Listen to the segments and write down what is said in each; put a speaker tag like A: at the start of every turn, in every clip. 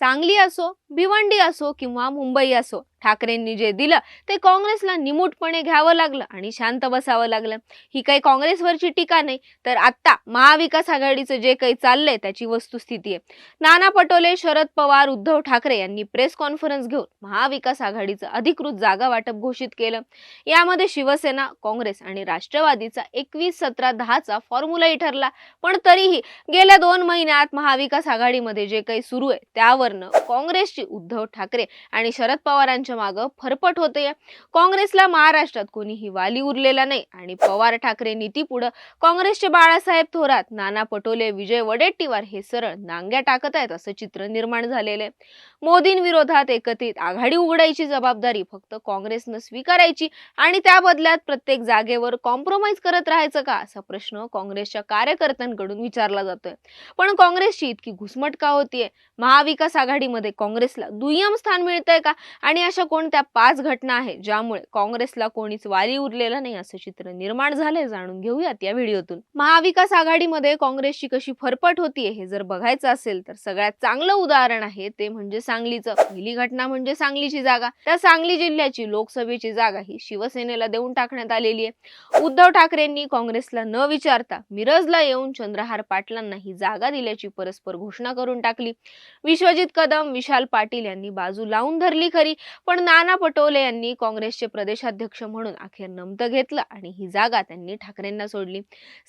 A: सांगली असो भिवंडी असो किंवा मुंबई असो ठाकरेंनी जे दिलं ते काँग्रेसला निमूटपणे घ्यावं लागलं आणि शांत बसावं लागलं. ही काही काँग्रेसवरची टीका नाही तर आत्ता महाविकास आघाडीचं जे काही चाललंय त्याची वस्तुस्थिती आहे. नाना पटोले शरद पवार उद्धव ठाकरे यांनी प्रेस कॉन्फरन्स घेऊन महाविकास आघाडीचं अधिकृत जागा वाटप घोषित केलं. यामध्ये शिवसेना काँग्रेस आणि राष्ट्रवादीचा एकवीस सतरा दहाचा फॉर्म्युलाही ठरला. पण तरीही गेल्या दोन महिन्यात महाविकास आघाडीमध्ये जे काही सुरू आहे त्यावरनं काँग्रेसची उद्धव ठाकरे आणि शरद पवारांच्या मागं फरफट होते. काँग्रेसला महाराष्ट्रात कोणीही वाली उरलेला नाही. आणि पवार ठाकरे नीती पुढं काँग्रेसचे बाळासाहेब थोरात नाना पटोले विजय वडेट्टीवार हे सरळ नांग्या टाकत आहेत असं चित्र निर्माण झालेले मोदींविरोधात एकत्रित आघाडी उघडायची जबाबदारी फक्त काँग्रेसनं स्वीकारायची आणि त्या बदल्यात प्रत्येक जागेवर कॉम्प्रोमाइज करत राहायचं का असा प्रश्न काँग्रेसच्या कार्यकर्त्यांकडून विचारला जातोय. पण काँग्रेसची इतकी घुसमट का होतीये? महाविकास आघाडीमध्ये काँग्रेसला दुय्यम स्थान मिळतंय का? आणि अशा कोणत्या पाच घटना आहेत ज्यामुळे काँग्रेसला कोणीच वाली उरलेलं नाही असं चित्र निर्माण झालंय जाणून घेऊयात या व्हिडिओतून. महाविकास आघाडीमध्ये काँग्रेसची कशी फरफट होतीये हे जर बघायचं असेल तर सगळ्यात चांगलं उदाहरण आहे ते म्हणजे सांगलीचं. पहिली घटना म्हणजे सांगलीची जागा. त्या सांगली जिल्ह्याची लोकसभेची जागा ही शिवसेनेला देऊन टाकण्यात आलेली आहे. उद्धव ठाकरेंनी काँग्रेसला न विचारता मिरजला येऊन चंद्रहार पाटलांना ही जागा दिल्याची परस्पर घोषणा करून टाकली. विश्वजित कदम विशाल पाटील यांनी बाजू लावून धरली खरी. पण नाना पटोले यांनी काँग्रेसचे प्रदेशाध्यक्ष म्हणून अखेर नमतं घेतलं आणि ही जागा त्यांनी ठाकरेंना सोडली.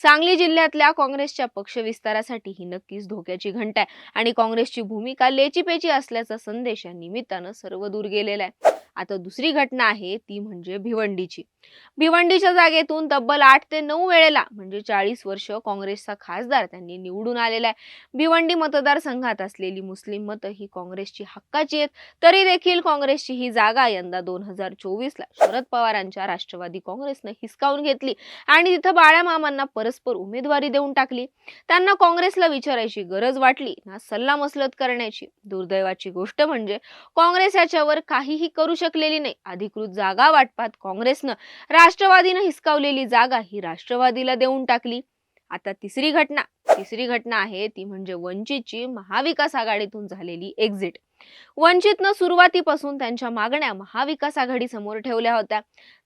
A: सांगली जिल्ह्यातल्या काँग्रेसच्या पक्ष विस्तारासाठी ही नक्कीच धोक्याची घंटा आहे आणि काँग्रेसची भूमिका लेचीपेची असल्याचा संदेश या निमित्तानं सर्व दूर गेलेला आहे. आता दुसरी घटना आहे ती म्हणजे भिवंडीची. भिवंडीच्या जागेतून तब्बल आठ ते नऊ वेळेला म्हणजे चाळीस वर्ष काँग्रेसचा खासदार त्यांनी निवडून आलेला आहे. भिवंडी मतदारसंघात असलेली मुस्लिम मतं ही काँग्रेसची हक्काची आहेत. तरी देखील काँग्रेसची ही जागा यंदा दोन हजार चोवीसला शरद पवारांच्या राष्ट्रवादी काँग्रेसनं हिसकावून घेतली आणि तिथं बाळामामांना परस्पर उमेदवारी देऊन टाकली. त्यांना काँग्रेसला विचारायची गरज वाटली ना सल्ला मसलत करण्याची. दुर्दैवाची गोष्ट म्हणजे काँग्रेस याच्यावर काहीही करू शकलेली नाही. अधिकृत जागा वाटपात काँग्रेसनं. राष्ट्रवादीनं हिसकावलेली जागा ही राष्ट्रवादीला देऊन टाकली. आता तिसरी घटना तिसरी घटना आहे ती म्हणजे वंचितची महाविकास आघाडीतून झालेली एक्झिट वंचितनं सुरुवातीपासून त्यांच्या मागण्या महाविकास आघाडी समोर ठेवल्या होत्या.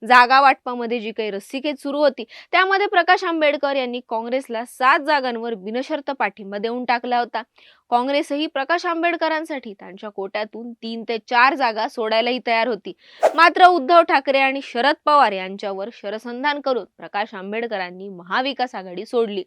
A: जागा वाटपामध्ये जी काही रस्सीखेच सुरू होती त्यामध्ये प्रकाश आंबेडकर यांनी काँग्रेसला सात जागांवर बिनशर्त पाठिंबा देऊन टाकला होता. काँग्रेसही प्रकाश आंबेडकरांसाठी त्यांच्या कोट्यातून तीन ते चार जागा सोडायलाही तयार होती. मात्र उद्धव ठाकरे आणि शरद पवार यांच्यावर शरसंधान करून प्रकाश आंबेडकरांनी महाविकास आघाडी सोडली.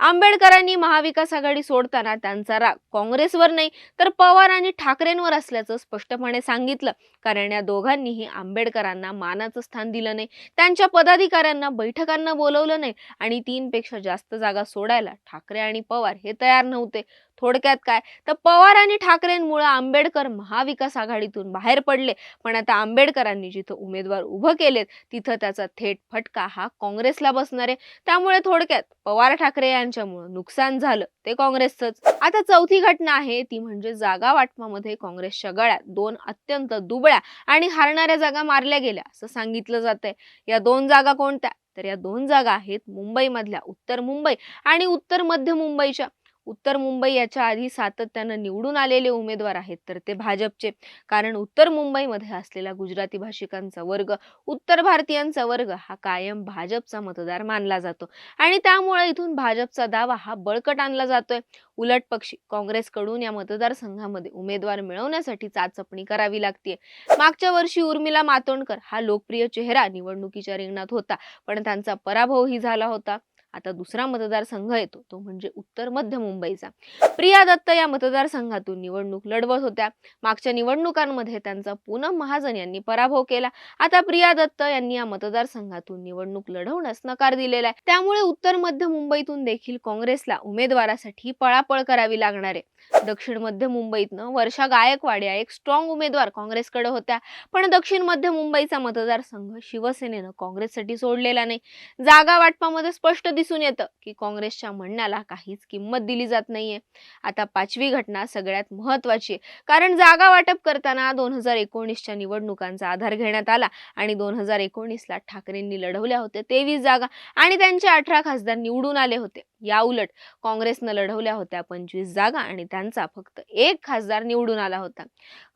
A: आंबेडकरांनी महाविकास आघाडी सोडताना त्यांचा राग काँग्रेसवर नाही तर पवार आणि ठाकरेंवर असल्याचं स्पष्टपणे सांगितलं. कारण या दोघांनीही आंबेडकरांना मानाचं स्थान दिलं नाही. त्यांच्या पदाधिकाऱ्यांना बैठकांना बोलवलं नाही आणि तीन पेक्षा जास्त जागा सोडायला ठाकरे आणि पवार हे तयार नव्हते. थोडक्यात काय? तर पवार आणि ठाकरेंमुळे आंबेडकर महाविकास आघाडीतून बाहेर पडले. पण आता आंबेडकरांनी जिथं उमेदवार उभं केलेत तिथं त्याचा थेट फटका हा काँग्रेसला बसणार आहे. त्यामुळे थोडक्यात पवार ठाकरे यांच्यामुळे नुकसान झालं ते काँग्रेसचंच. आता चौथी घटना आहे ती म्हणजे जागा वाटपामध्ये काँग्रेसच्या गळ्यात दोन अत्यंत दुबळ्या आणि हारणाऱ्या जागा मारल्या गेल्या असं सांगितलं जातंय. या दोन जागा कोणत्या? तर या दोन जागा आहेत मुंबईमधल्या उत्तर मुंबई आणि उत्तर मध्य मुंबईच्या. उत्तर मुंबई याच्या आधी सातत्यानं निवडून आलेले उमेदवार आहेत. तर ते भाजपचे. कारण उत्तर मुंबईमध्ये असलेला गुजराती भाषिकांचा वर्ग उत्तर भारतीयांचा वर्ग हा कायम भाजपचा मतदार मानला जातो. आणि त्यामुळे इथून भाजपचा दावा हा बळकट आणला जातोय. उलट पक्षी काँग्रेसकडून या मतदारसंघामध्ये उमेदवार मिळवण्यासाठी चाचपणी करावी लागते मागच्या वर्षी उर्मिला मातोंडकर हा लोकप्रिय चेहरा निवडणुकीच्या रिंगणात होता. पण त्यांचा पराभवही झाला होता. आता दुसरा मतदारसंघ येतो तो म्हणजे उत्तर मध्य मुंबईचा. प्रिया दत्त या मतदारसंघातून निवडणूक लढवत होत्या. मागच्या निवडणुकांमध्ये त्यांचा पूनम महाजन यांनी पराभव केला. आता प्रिया दत्त यांनी या मतदारसंघातून निवडणूक लढवण्यास नकार दिलेला आहे. त्यामुळे उत्तर मध्य मुंबईतून देखील काँग्रेसला उमेदवारासाठी पळापळ करावी लागणार आहे. दक्षिण मध्य मुंबईतनं वर्षा गायकवाड या एक स्ट्रॉंग उमेदवार काँग्रेसकडे होत्या. पण दक्षिण मध्य मुंबईचा मतदारसंघ शिवसेनेनं काँग्रेससाठी सोडलेला नाही. जागा वाटपामध्ये स्पष्ट दिसून येतं की काँग्रेसच्या म्हणण्याला काहीच किंमत दिली जात नाहीये. आता पाचवी घटना सगळ्यात महत्वाची आहे. कारण जागा वाटप करताना दोन हजार एकोणीसच्या निवडणुकांचा आधार घेण्यात आला आणि दोन हजार एकोणीसला ठाकरेंनी लढवल्या होत्या तेवीस जागा आणि त्यांचे अठरा खासदार निवडून आले होते. या उलट काँग्रेसनं लढवल्या होत्या पंचवीस जागा आणि त्यांचा फक्त एक खासदार निवडून आला होता.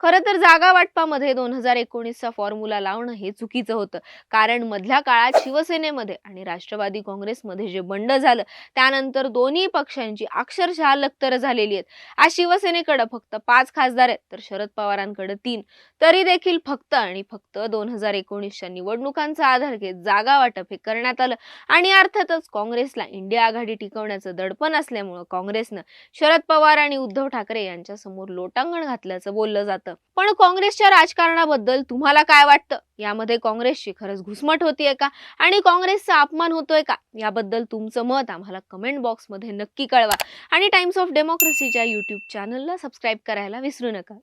A: खरं तर जागा वाटपामध्ये दोन हजार एकोणीसचा फॉर्म्युला लावणं हे चुकीचं होतं. कारण मधल्या काळात शिवसेनेमध्ये आणि राष्ट्रवादी काँग्रेसमध्ये जे बंड झालं त्यानंतर दोन्ही पक्षांची अक्षरशः लक्तर झालेली आहेत. आज शिवसेनेकडे फक्त पाच खासदार आहेत तर शरद पवारांकडे तीन. तरी देखील फक्त आणि फक्त दोन हजार एकोणीसच्या निवडणुकांचा आधार घेत जागा वाटप हे करण्यात आलं. आणि अर्थातच काँग्रेसला इंडिया आघाडी टिकवण्याचं दडपण असल्यामुळं काँग्रेसनं शरद पवार आणि उद्धव ठाकरे यांच्या समोर लोटांगण घातल्याचं बोललं जातं. पण काँग्रेसच्या राजकारणाबद्दल तुम्हाला काय वाटतं? यामध्ये काँग्रेसची खरंच घुसमट होतीये का? आणि काँग्रेसचा अपमान होतोय का? याबद्दल तुमचं मत आम्हाला कमेंट बॉक्समध्ये नक्की कळवा. आणि टाइम्स ऑफ डेमोक्रेसीच्या यूट्यूब चॅनलला सबस्क्राईब करायला विसरू नका.